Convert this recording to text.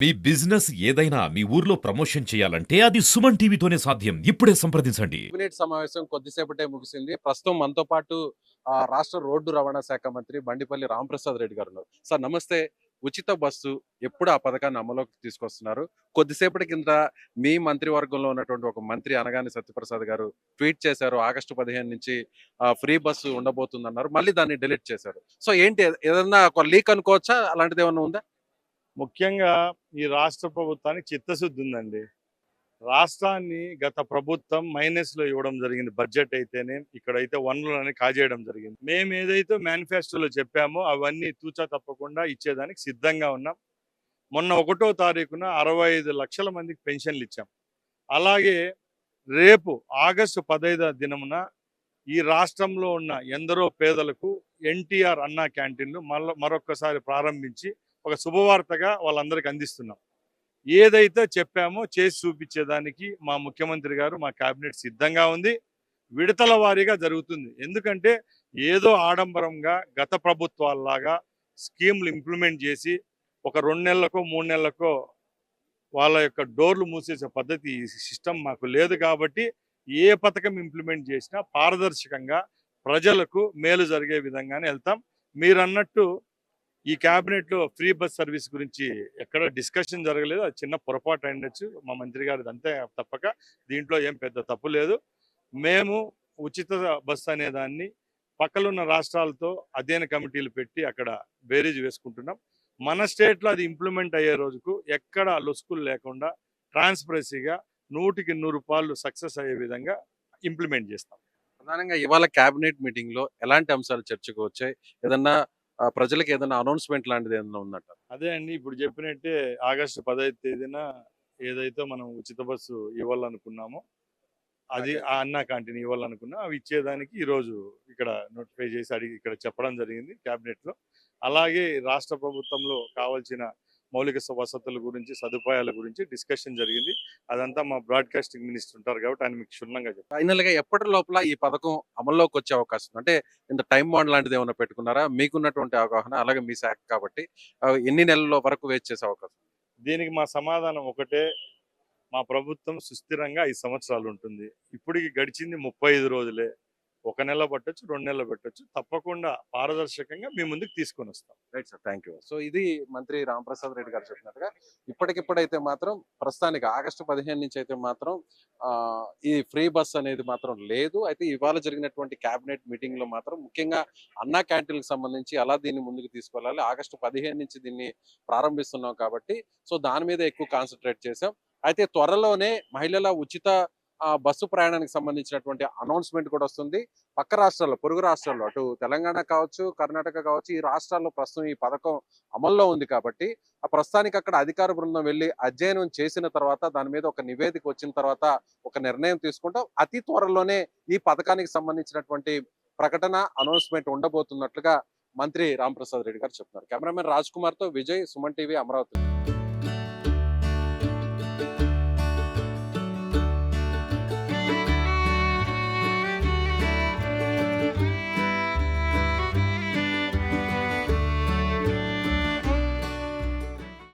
మీ business ఏదైనా మీ ఊర్లో promotion చేయాలంటే అది సుమన్ టీవీతోనే సాధ్యం. ఇప్పుడే సంప్రదించండి. కేబినెట్ సమావేశం కొద్దిసేపటే ముగిసింది. ప్రస్తుతం మనతో పాటు ఆ, రాష్ట్ర రోడ్డు రవాణా శాఖ మంత్రి బండిపల్లి రామప్రసాద్ రెడ్డి గారు ఉన్నారు. సార్ నమస్తే. ఉచిత బస్సు ఎప్పుడు ఆ పథకాన్ని అమలులోకి తీసుకొస్తున్నారు? కొద్దిసేపటి కింద మీ మంత్రివర్గంలో ఉన్నటువంటి ఒక మంత్రి అనగానే సత్యప్రసాద్ గారు ట్వీట్ చేశారు. ఆగస్టు పదిహేను నుంచి ఫ్రీ బస్సు ఉండబోతుంది అన్నారు మళ్ళీ దాన్ని డిలీట్ చేశారు. సో ఏంటి? ఏదన్నా ఒక లీక్ అనుకోవచ్చా? అలాంటిది ఏమన్నా ఉందా? ముఖ్యంగా ఈ రాష్ట్ర ప్రభుత్వానికి చిత్తశుద్ధి ఉందండి. రాష్ట్రాన్ని గత ప్రభుత్వం మైనస్లో ఇవ్వడం జరిగింది. బడ్జెట్ అయితేనే ఇక్కడైతే వనరులని కాజేయడం జరిగింది. మేము ఏదైతే మేనిఫెస్టోలో చెప్పామో అవన్నీ తూచా తప్పకుండా ఇచ్చేదానికి సిద్ధంగా ఉన్నాం. మొన్న ఒకటో తారీఖున అరవై ఐదు లక్షల మందికి పెన్షన్లు ఇచ్చాం. అలాగే రేపు ఆగస్టు పదహైదో దినమున ఈ రాష్ట్రంలో ఉన్న ఎందరో పేదలకు ఎన్టీఆర్ అన్నా క్యాంటీన్లు మళ్ళీ మరొక్కసారి ప్రారంభించి ఒక శుభవార్తగా వాళ్ళందరికీ అందిస్తున్నాం. ఏదైతే చెప్పామో చేసి చూపించేదానికి మా ముఖ్యమంత్రి గారు మా కేబినెట్ సిద్ధంగా ఉంది. విడతల వారీగా జరుగుతుంది. ఎందుకంటే ఏదో ఆడంబరంగా గత ప్రభుత్వాల్లాగా స్కీమ్లు ఇంప్లిమెంట్ చేసి ఒక రెండు నెలలకో మూడు నెలలకో వాళ్ళ యొక్క డోర్లు మూసేసే పద్ధతి ఈ సిస్టమ్ మాకు లేదు కాబట్టి ఏ పథకం ఇంప్లిమెంట్ చేసినా పారదర్శకంగా ప్రజలకు మేలు జరిగే విధంగానే వెళ్తాం. మీరు అన్నట్టు ఈ క్యాబినెట్లో ఫ్రీ బస్ సర్వీస్ గురించి ఎక్కడ డిస్కషన్ జరగలేదు. అది చిన్న పొరపాటు అయిండొచ్చు. మా మంత్రి గారిది అంతే తప్పక. దీంట్లో ఏం పెద్ద తప్పు లేదు. మేము ఉచిత బస్ అనే దాన్ని పక్కలున్న రాష్ట్రాలతో అధ్యయన కమిటీలు పెట్టి అక్కడ బేరీజ్ వేసుకుంటున్నాం. మన స్టేట్లో అది ఇంప్లిమెంట్ అయ్యే రోజుకు ఎక్కడ లొసుకులు లేకుండా ట్రాన్స్పరెన్సీగా నూటికి నూరు రూపాయలు సక్సెస్ అయ్యే విధంగా ఇంప్లిమెంట్ చేస్తాం. ప్రధానంగా ఇవాళ క్యాబినెట్ మీటింగ్లో ఎలాంటి అంశాలు చర్చకు వచ్చాయి? ఏదన్నా ప్రజలకు ఏదైనా అనౌన్స్మెంట్ లాంటిది ఏదైనా ఉందంట అదే అండి. ఇప్పుడు చెప్పినట్టే ఆగస్టు పదహైదు తేదీన ఏదైతే మనం ఉచిత బస్సు ఇవ్వాలనుకున్నామో అది ఆ అన్నా క్యాంటీన్ ఇవ్వాలనుకున్నా అవి ఇచ్చేదానికి ఈ రోజు ఇక్కడ నోటిఫై చేసి అడిగి ఇక్కడ చెప్పడం జరిగింది కేబినెట్లో అలాగే రాష్ట్ర ప్రభుత్వంలో కావాల్సిన మౌలిక వసతుల గురించి సదుపాయాల గురించి డిస్కషన్ జరిగింది. అదంతా మా బ్రాడ్కాస్టింగ్ మినిస్టర్ ఉంటారు కాబట్టి ఆయన మీకు క్షుణ్ణంగా చెప్తారు ఫైనల్గా ఎప్పటి లోపల ఈ పథకం అమల్లోకి వచ్చే అవకాశం? అంటే ఇంత టైం బాండ్ లాంటిది ఏమైనా పెట్టుకున్నారా? మీకున్నటువంటి అవగాహన అలాగే మీ శాఖ కాబట్టి ఎన్ని నెలల వరకు వేచి చేసే అవకాశం? దీనికి మా సమాధానం ఒకటే. మా ప్రభుత్వం సుస్థిరంగా ఐదు సంవత్సరాలు ఉంటుంది. ఇప్పటికి గడిచింది ముప్పై ఐదు రోజులే. ఒక నెల పట్టొచ్చు రెండు నెలలు పెట్టొచ్చు. తప్పకుండా పారదర్శకంగా మీ ముందుకు తీసుకొని వస్తాం. Right sir thank you so ఇది మంత్రి రామప్రసాద్ రెడ్డి గారు చెప్పినట్టుగా ఇప్పటికిప్పుడైతే మాత్రం ప్రస్తుతానికి ఆగస్టు పదిహేను నుంచి అయితే మాత్రం ఈ ఫ్రీ బస్ అనేది మాత్రం లేదు. అయితే ఇవాళ జరిగినటువంటి కేబినెట్ మీటింగ్లో మాత్రం ముఖ్యంగా అన్నా క్యాంటీన్కి సంబంధించి అలా దీన్ని ముందుకు తీసుకెళ్ళాలి. ఆగస్టు పదిహేను నుంచి దీన్ని ప్రారంభిస్తున్నాం కాబట్టి సో దాని మీద ఎక్కువ కాన్సన్ట్రేట్ చేసాం అయితే త్వరలోనే మహిళల ఉచిత బస్సు ప్రయాణానికి సంబంధించినటువంటి అనౌన్స్మెంట్ కూడా వస్తుంది. పక్క రాష్ట్రాల్లో పొరుగు రాష్ట్రాల్లో అటు తెలంగాణ కావచ్చు కర్ణాటక కావచ్చు ఈ రాష్ట్రాల్లో ప్రస్తుతం ఈ పథకం అమల్లో ఉంది కాబట్టి ఆ ప్రస్తుతానికి అక్కడ అధికార బృందం వెళ్ళి అధ్యయనం చేసిన తర్వాత దాని మీద ఒక నివేదిక వచ్చిన తర్వాత ఒక నిర్ణయం తీసుకుంటాం. అతి త్వరలోనే ఈ పథకానికి సంబంధించినటువంటి ప్రకటన అనౌన్స్మెంట్ ఉండబోతున్నట్లుగా మంత్రి రామప్రసాద్ రెడ్డి గారు చెప్తున్నారు. కెమెరామెన్ రాజ్ కుమార్తో విజయ్ సుమన్ టీవీ అమరావతి.